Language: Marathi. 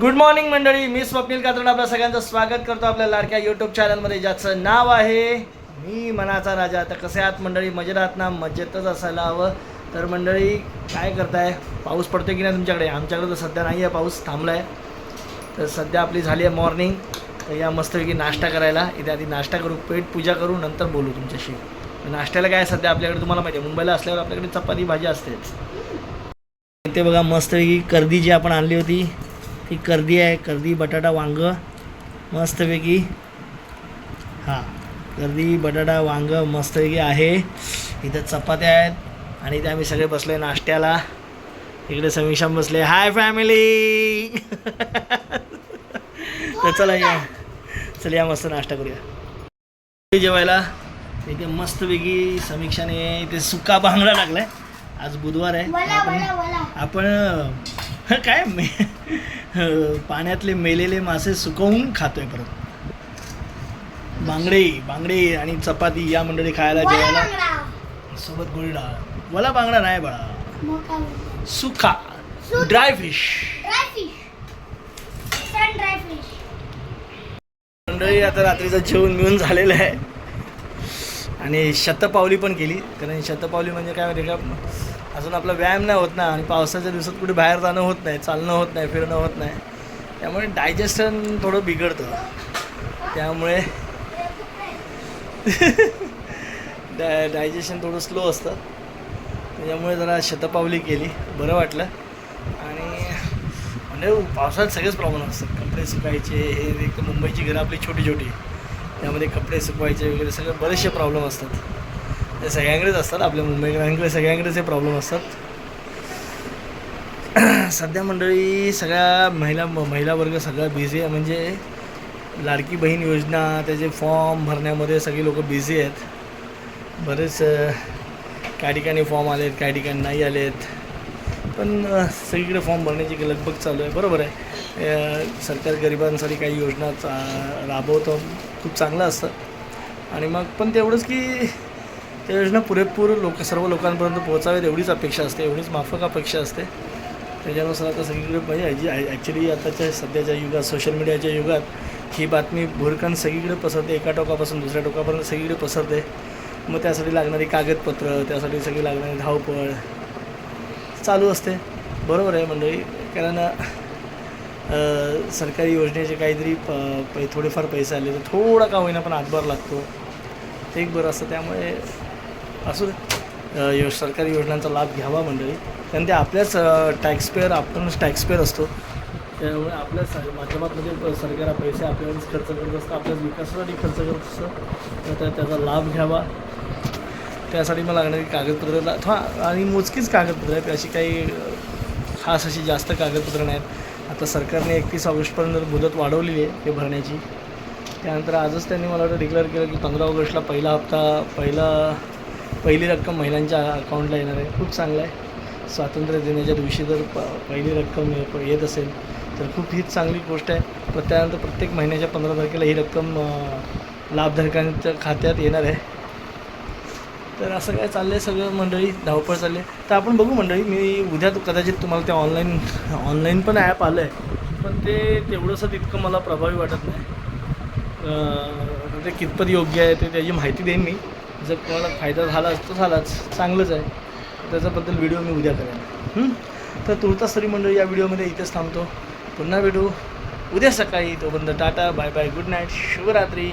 गुड मॉर्निंग मंडळी. मी स्वप्नील कात्रड. आपल्या सगळ्यांचं स्वागत करतो आपल्या लाडक्या यूट्यूब चॅनलमध्ये ज्याचं नाव आहे मी मनाचा राजा. तर कसे आहात मंडळी? मजेत आहात ना? मजेतच असायला हवं. तर मंडळी काय करताय? पाऊस पडतोय की नाही तुमच्याकडे? आमच्याकडे तर सध्या नाही आहे पाऊस थांबला आहे तर सध्या आपली झाली आहे मॉर्निंग तर या मस्तपैकी नाश्ता करायला. इथे आधी नाश्ता करू पेट पूजा करू नंतर बोलू तुमच्याशी. नाश्त्याला काय सध्या आपल्याकडे तुम्हाला माहिती आहे. मुंबईला असल्यावर आपल्याकडे चपाती भाजी असतेच. ते बघा मस्तपैकी कर्दी जी आपण आणली होती ती कर्दी आहे कर्दी बटाटा वांग मस्तपैकी. हां कर्दी बटाटा वांग मस्तपैकी आहे. इथं चपात्या आहेत आणि इथे आम्ही सगळे बसले नाश्त्याला. इकडे समीक्षा बसले हाय फॅमिली तर चला या. चल या मस्त नाश्ता करूया. जेवायला. इथे मस्तपैकी समीक्षाने इथे सुका बांगडा टाकलाय. आज बुधवार आहे. आपण काय? पाण्यातले मेलेले मासे सुकवून खातोय परत. बांगडे बांगडे आणि चपाती या मंडळी खायला जेवायला. सोबत गोळी डाळ. वला बांगडा नाही बाळा? सुखा. ड्राय फिश मंडळी आता रात्रीचं जेवण मिळून झालेलं आहे. आणि शतपावली पण केली. कारण शतपावली म्हणजे काय माहिती का? अजून आपला व्यायाम नाही होत ना आणि पावसाच्या दिवसात कुठे बाहेर जाणं होत नाही चालणं होत नाही फिरणं होत नाही. त्यामुळे डायजेशन थोडं बिघडतं. त्यामुळे डाय डायजेशन थोडं स्लो असतं. त्याच्यामुळे जरा शतपावली केली. बरं वाटलं. आणि म्हणजे पावसाळ्यात सगळेच प्रॉब्लेम असतात. कपडे सुकायचे हे एक मुंबईची घरं आपली छोटी छोटी त्यामध्ये कपडे सुकवायचे वगैरे सगळे बरेचसे प्रॉब्लेम असतात. ते सगळ्यांकडेच असतात आपल्या मुंबईकरांकडे सगळ्यांकडेच हे प्रॉब्लेम असतात. सध्या मंडळी सगळ्या महिला महिला वर्ग सगळा बिझी आहे. म्हणजे लाडकी बहीण योजना त्याचे फॉर्म भरण्यामध्ये सगळी लोक बिझी आहेत. बरेच काही ठिकाणी फॉर्म आले आहेत काही ठिकाणी नाही आले आहेत पण सगळीकडे फॉर्म भरण्याची लगबग चालू आहे. बरोबर आहे. सरकार गरिबांसाठी काही योजना चा राबवतं. खूप चांगलं असतं. आणि मग पण तेवढंच की त्या योजना पुरेपूर लोक सर्व लोकांपर्यंत पोहोचावेत एवढीच अपेक्षा असते. एवढीच माफक अपेक्षा असते. त्याच्यानुसार आता सगळीकडे पाहिजे ॲक्च्युली आताच्या सध्याच्या युगात सोशल मीडियाच्या युगात ही बातमी भुरकन सगळीकडे पसरते. एका टोकापासून दुसऱ्या टोकापर्यंत सगळीकडे पसरते. मग त्यासाठी लागणारी कागदपत्र त्यासाठी सगळी लागणारी धावपळ चालू असते. बरोबर आहे मंडळी. कारण सरकारी योजनेचे काहीतरी प पै थोडेफार पैसे आले तर थोडा का होईना पण हातभार लागतो. ते एक बरं असतं. त्यामुळे असू दे. यो सरकारी योजनांचा लाभ घ्यावा मंडळी. कारण ते आपल्याच टॅक्सपेअर आपणच टॅक्सपेअर असतो. त्यामुळे आपल्याच माध्यमातमध्ये सरकार पैसे आपल्यावरच खर्च करत असतं आपल्याच विकासासाठी खर्च करत असतं तर त्या- त्याचा लाभ घ्यावा. त्यासाठी मला लागणारी कागदपत्रं अथवा आणि मोजकीच कागदपत्रं आहेत. अशी काही खास अशी जास्त कागदपत्रं नाहीत. आता सरकारने एकतीस ऑगस्टपर्यंत मुदत वाढवलेली आहे ते भरण्याची. त्यानंतर आजच त्यांनी मला वाटतं डिक्लेअर केलं की पंधरा ऑगस्टला पहिला हप्ता पहिला पहिली रक्कम महिलांच्या अकाउंटला येणार आहे. खूप चांगलं आहे. स्वातंत्र्य दिनाच्या दिवशी जर प पहिली रक्कम ये- येत असेल तर खूप हीच चांगली गोष्ट आहे. पण त्यानंतर प्रत्येक महिन्याच्या पंधरा तारखेला ही रक्कम लाभधारकांच्या खात्यात येणार आहे. तर असं काय चाललं आहे सगळं? मंडळी धावपळ चालली आहे तर आपण बघू मंडळी मी उद्या कदाचित तुम्हाला ते ऑनलाईन ऑनलाईन पण ॲप आलं आहे पण ते तेवढंसं तितकं मला प्रभावी वाटत नाही. ते कितपत योग्य आहे ते त्याची माहिती देईन मी. जर कोणाला फायदा झालाच तर झालाच. चांगलंच आहे. त्याच्याबद्दल व्हिडिओ मी उद्या करेन. तर तुर्तास तरी मंडळी या व्हिडिओमध्ये इथेच थांबतो. पुन्हा भेटू. उद्या सकाळी तोपर्यंत tata bye bye good night शुभरात्री.